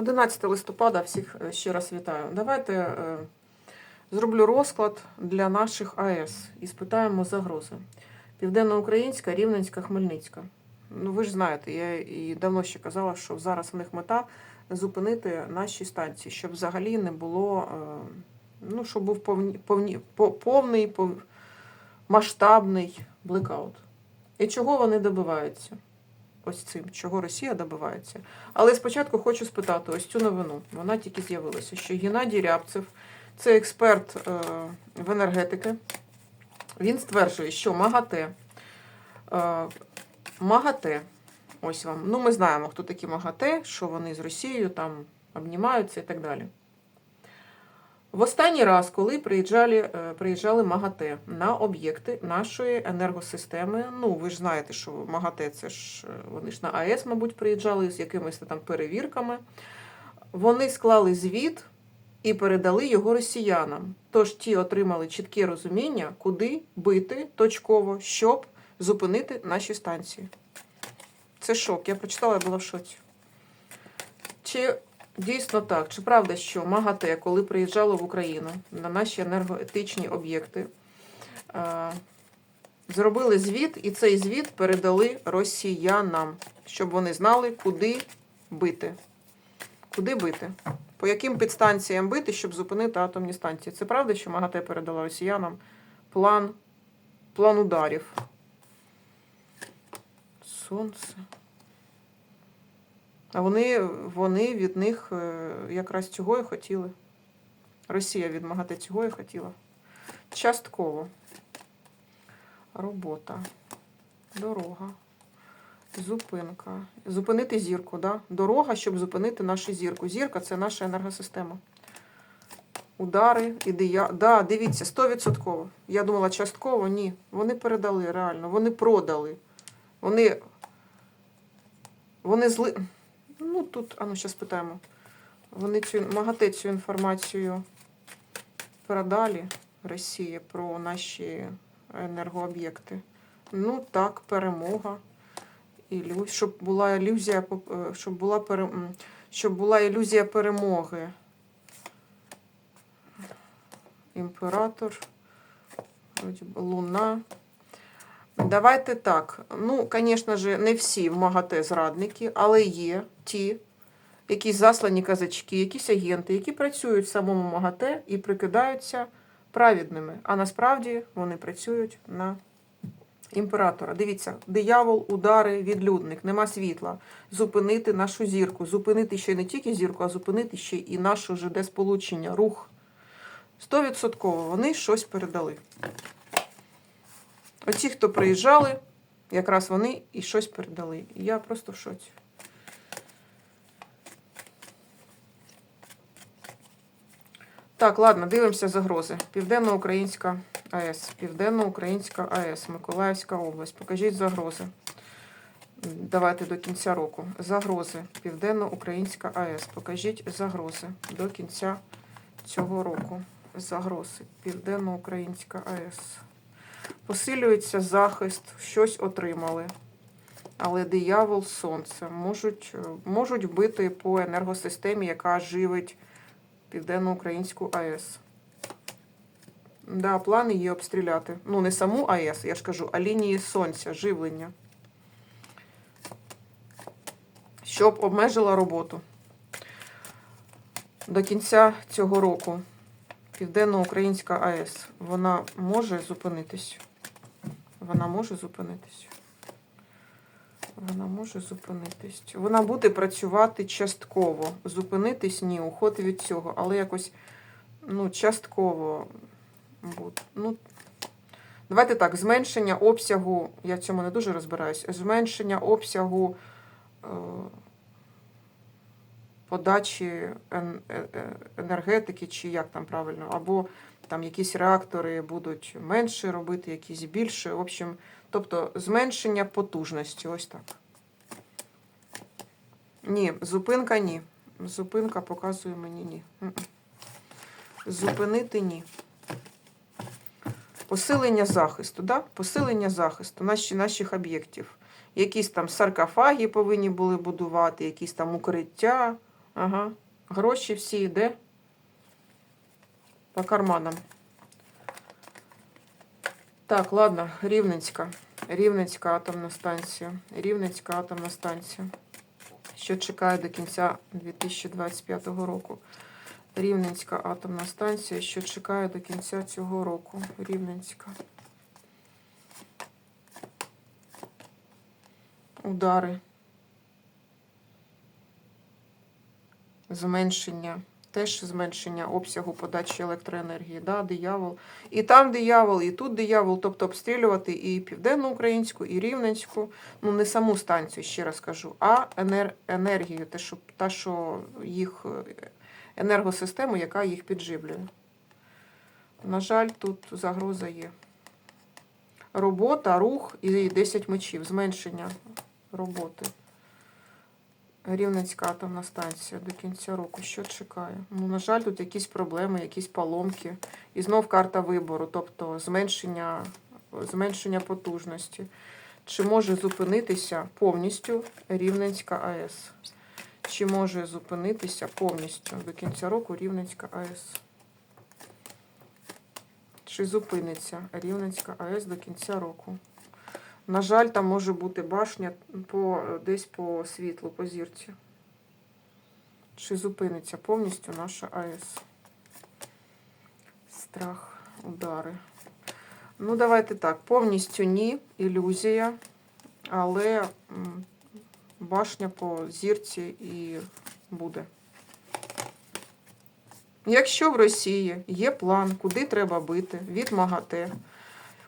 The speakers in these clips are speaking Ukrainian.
11 листопада всіх е, ще раз вітаю. Давайте е, зроблю розклад для наших АЕС і спитаємо загрози. Південноукраїнська, Рівненська, Хмельницька. Ну, ви ж знаєте, я і давно ще казала, що зараз в них мета зупинити наші станції, щоб взагалі не було, е, ну, щоб був повні, повні, по- повний, пов- масштабний блекаут. І чого вони добиваються? Ось цим, чого Росія добивається. Але спочатку хочу спитати ось цю новину. Вона тільки з'явилася, що Геннадій Рябцев, це експерт е, в енергетики. Він стверджує, що МАГАТЕ, е, МАГАТЕ, ось вам. Ну, ми знаємо, хто такі МАГАТЕ, що вони з Росією там обнімаються і так далі. В останній раз, коли приїжджали, е, приїжджали МАГАТЕ на об'єкти нашої енергосистеми, ну ви ж знаєте, що МАГАТЕ це ж е, вони ж на АЕС, мабуть, приїжджали з якимись там перевірками. Вони склали звіт і передали його росіянам. Тож ті отримали чітке розуміння, куди бити точково, щоб зупинити наші станції. Це шок. Я прочитала, я була в шоці. Чи Дійсно так. Чи правда, що МАГАТЕ, коли приїжджало в Україну на наші енергоетичні об'єкти, е, зробили звіт, і цей звіт передали росіянам, щоб вони знали, куди бити. Куди бити? По яким підстанціям бити, щоб зупинити атомні станції? Це правда, що МАГАТЕ передала росіянам план, план ударів? Сонце. А вони, вони від них е, якраз цього і хотіли. Росія від МАГАТЕ цього і хотіла. Частково. Робота. Дорога. Зупинка. Зупинити зірку, да? Дорога, щоб зупинити нашу зірку. Зірка це наша енергосистема. Удари, ідея. Да, дивіться, 100%. Я думала, частково, ні. Вони передали реально, вони продали. Вони. Вони зли. Ну, тут, а ну, зараз питаємо. Вони цю МАГАТЕ цю інформацію передали Росії про наші енергооб'єкти. Ну так, перемога. Ілю... Щоб була ілюзія, е, щоб була, пере... щоб була ілюзія перемоги. Імператор, Луна. Давайте так. Ну, звісно ж, не всі в МАГАТЕ зрадники, але є ті, якісь заслані казачки, якісь агенти, які працюють в самому МАГАТЕ і прикидаються праведними. А насправді вони працюють на імператора. Дивіться, диявол, удари, відлюдник, нема світла. Зупинити нашу зірку, зупинити ще не тільки зірку, а зупинити ще і нашу ЖД сполучення, рух. Стовідсотково вони щось передали. Оці, хто приїжджали, якраз вони і щось передали. Я просто в шоці. Так, ладно, дивимося загрози. Південноукраїнська АЕС. Південноукраїнська АЕС, Миколаївська область. Покажіть загрози. Давайте до кінця року. Загрози. Південноукраїнська АЕС. Покажіть загрози до кінця цього року. Загрози. Південноукраїнська АЕС. Посилюється захист, щось отримали. Але диявол, сонце можуть, е, можуть вбити по енергосистемі, яка живить Південноукраїнську АЕС. Да, плани є обстріляти. Ну, не саму АЕС, я ж кажу, а лінії сонця, живлення. Щоб обмежила роботу. До кінця цього року Південноукраїнська АЕС, вона може зупинитись. Вона може зупинитись. Вона може зупинитись. Вона буде працювати частково. Зупинитись ні, уход від цього, але якось ну, частково. Ну, давайте так, зменшення обсягу, я в цьому не дуже розбираюсь, зменшення обсягу е, подачі е- е- енергетики, чи як там правильно, або там якісь реактори будуть менше робити, якісь більше. В общем, тобто зменшення потужності. Ось так. Ні, зупинка ні. Зупинка показує мені ні. Зупинити ні. Посилення захисту, да? Посилення захисту наші, наших об'єктів. Якісь там саркофаги повинні були будувати, якісь там укриття. Ага. Гроші всі йде по карманам. Так, ладно, Рівненська. Рівненська атомна станція. Рівненська атомна станція. Що чекає до кінця 2025 року. Рівненська атомна станція, що чекає до кінця цього року. Рівненська. Удари. Зменшення. Теж зменшення обсягу подачі електроенергії. Да, диявол. І там диявол, і тут диявол. Тобто обстрілювати і південноукраїнську, і рівненську. Ну, не саму станцію, ще раз кажу, а енер- енергію, те, що, та, що їх е, енергосистему, яка їх підживлює. На жаль, тут загроза є. Робота, рух і 10 мечів, зменшення роботи. Рівненська атомна станція до кінця року. Що чекає? Ну, на жаль, тут якісь проблеми, якісь поломки. І знов карта вибору, тобто зменшення, зменшення потужності. Чи може зупинитися повністю Рівненська АЕС? Чи може зупинитися повністю до кінця року Рівненська АЕС? Чи зупиниться Рівненська АЕС до кінця року? На жаль, там може бути башня по, десь по світлу, по зірці. Чи зупиниться повністю наша АЕС? Страх, удари. Ну, давайте так. Повністю ні, ілюзія, але башня по зірці і буде. Якщо в Росії є план, куди треба бити від МАГАТЕ,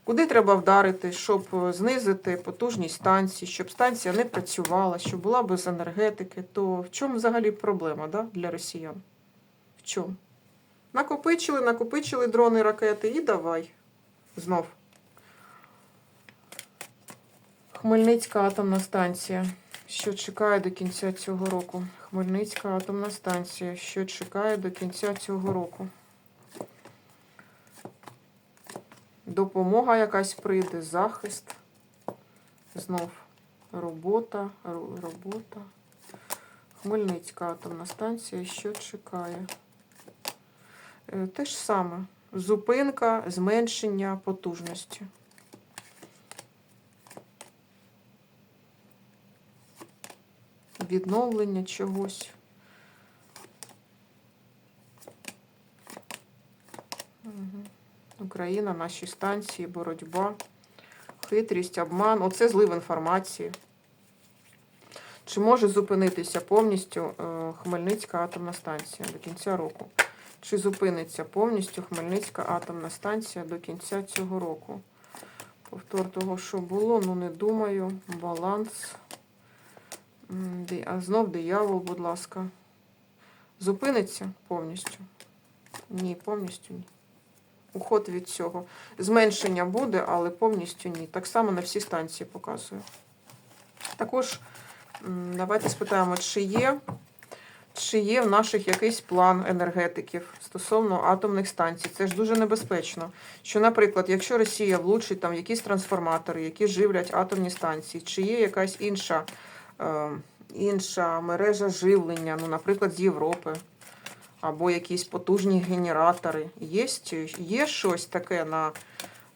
куди треба вдарити, щоб е, знизити потужність станції, щоб станція не працювала, щоб була без енергетики, то в чому взагалі проблема да, для росіян? В чому? Накопичили, накопичили дрони, ракети і давай. Знов. Хмельницька атомна станція. Що чекає до кінця цього року? Хмельницька атомна станція. Що чекає до кінця цього року? Допомога якась прийде, захист. Знов робота, робота. Хмельницька атомна станція. Що чекає? Е, Те ж саме. Зупинка, зменшення потужності. Відновлення чогось. Україна, наші станції, боротьба, хитрість, обман. Оце злив інформації. Чи може зупинитися повністю е, Хмельницька атомна станція до кінця року? Чи зупиниться повністю Хмельницька атомна станція до кінця цього року? Повтор того, що було, ну не думаю. Баланс. А знов диявол, будь ласка. Зупиниться повністю? Ні, повністю ні. Уход від цього. Зменшення буде, але повністю ні. Так само на всі станції показую. Також давайте спитаємо, чи є, чи є в наших якийсь план енергетиків стосовно атомних станцій. Це ж дуже небезпечно. Що, наприклад, якщо Росія влучить там якісь трансформатори, які живлять атомні станції, чи є якась інша, е, інша мережа живлення, ну, наприклад, з Європи або якісь потужні генератори. Є, є щось таке на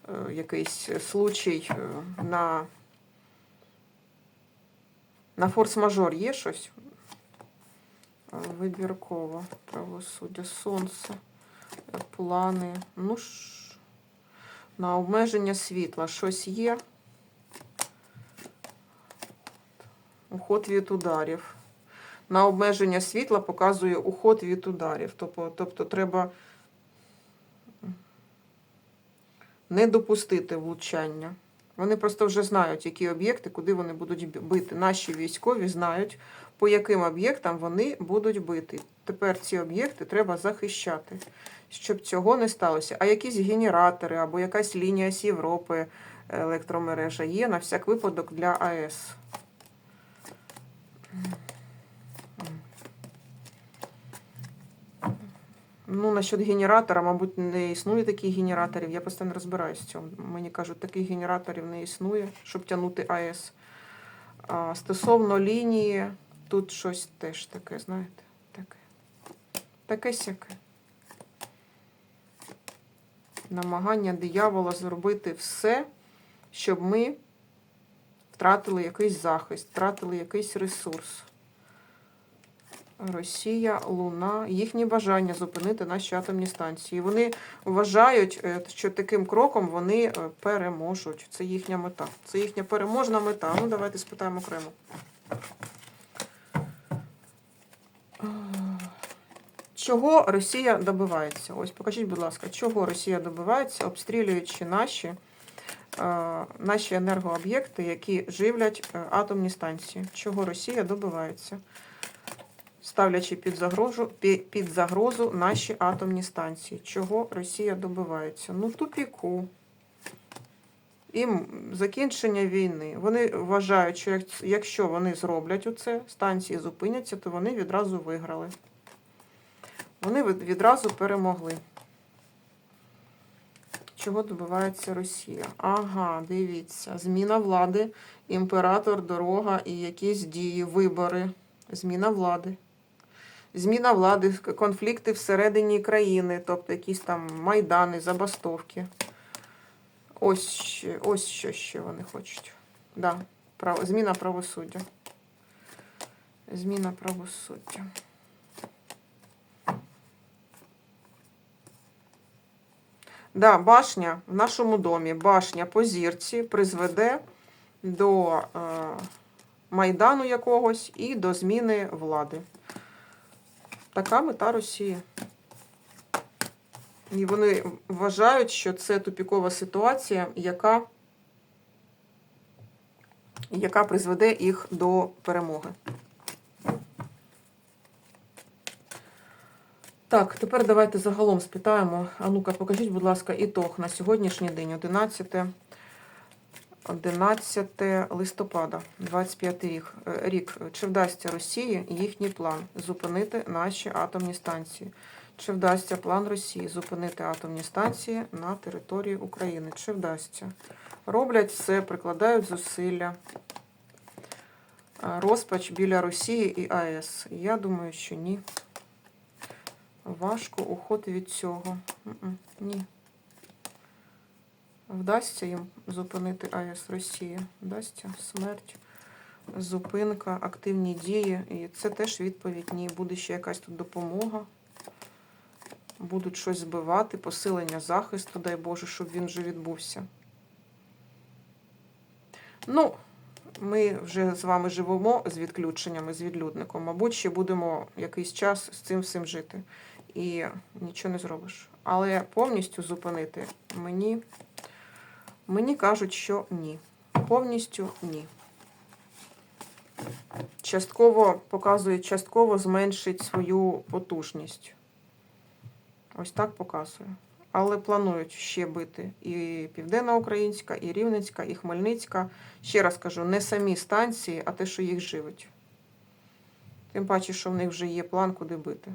е, якийсь случай, е, на, на форс-мажор є щось? Е, Вибірково, правосуддя, сонце, плани. Ну ж, на обмеження світла щось є. Уход від ударів на обмеження світла показує уход від ударів. Тобто, тобто треба не допустити влучання. Вони просто вже знають, які об'єкти, куди вони будуть бити. Наші військові знають, по яким об'єктам вони будуть бити. Тепер ці об'єкти треба захищати, щоб цього не сталося. А якісь генератори або якась лінія з Європи, електромережа є на всяк випадок для АЕС. Ну, насчет генератора, мабуть, не існує таких генераторів. Я просто не розбираюсь в цьому. Мені кажуть, таких генераторів не існує, щоб тягнути АЕС. А стосовно лінії, тут щось теж таке, знаєте, таке. Таке сяке. Намагання диявола зробити все, щоб ми втратили якийсь захист, втратили якийсь ресурс. Росія, Луна, їхні бажання зупинити наші атомні станції. Вони вважають, е, що таким кроком вони е, переможуть. Це їхня мета. Це їхня переможна мета. Ну, давайте спитаємо окремо. Чого Росія добивається? Ось покажіть, будь ласка, чого Росія добивається, обстрілюючи наші, е, наші енергооб'єкти, які живлять е, атомні станції. Чого Росія добивається? Ставлячи під загрозу, під загрозу наші атомні станції. Чого Росія добивається? Ну, тупіку. Їм закінчення війни. Вони вважають, що якщо вони зроблять оце, станції зупиняться, то вони відразу виграли. Вони відразу перемогли. Чого добивається Росія? Ага, дивіться. Зміна влади, імператор, дорога і якісь дії, вибори. Зміна влади. Зміна влади, конфлікти всередині країни, тобто якісь там майдани, забастовки. Ось, ось що ще вони хочуть. Да, право, зміна правосуддя. Зміна правосуддя. Да, башня в нашому домі, башня по зірці призведе до е, майдану якогось і до зміни влади. Така мета Росії. І вони вважають, що це тупікова ситуація, яка, яка призведе їх до перемоги. Так, тепер давайте загалом спитаємо. А ну-ка, покажіть, будь ласка, ітог на сьогоднішній день, 11, 11 листопада, 25 рік. Е, рік. Чи вдасться Росії їхній план зупинити наші атомні станції? Чи вдасться план Росії зупинити атомні станції на території України? Чи вдасться? Роблять все, прикладають зусилля. Е, Розпач біля Росії і АЕС. Я думаю, що ні. Важко уход від цього. Ні. Вдасться їм зупинити АЕС Росії. Вдасться смерть, зупинка, активні дії. І це теж відповідь. Ні, буде ще якась тут допомога. Будуть щось збивати, посилення захисту, дай Боже, щоб він вже відбувся. Ну, ми вже з вами живемо з відключеннями, з відлюдником. Мабуть, ще будемо якийсь час з цим всім жити. І нічого не зробиш. Але повністю зупинити мені, мені кажуть, що ні. Повністю ні. Частково показує, частково зменшить свою потужність. Ось так показує. Але планують ще бити і Південна Українська, і Рівненська, і Хмельницька. Ще раз кажу, не самі станції, а те, що їх живить. Тим паче, що в них вже є план, куди бити.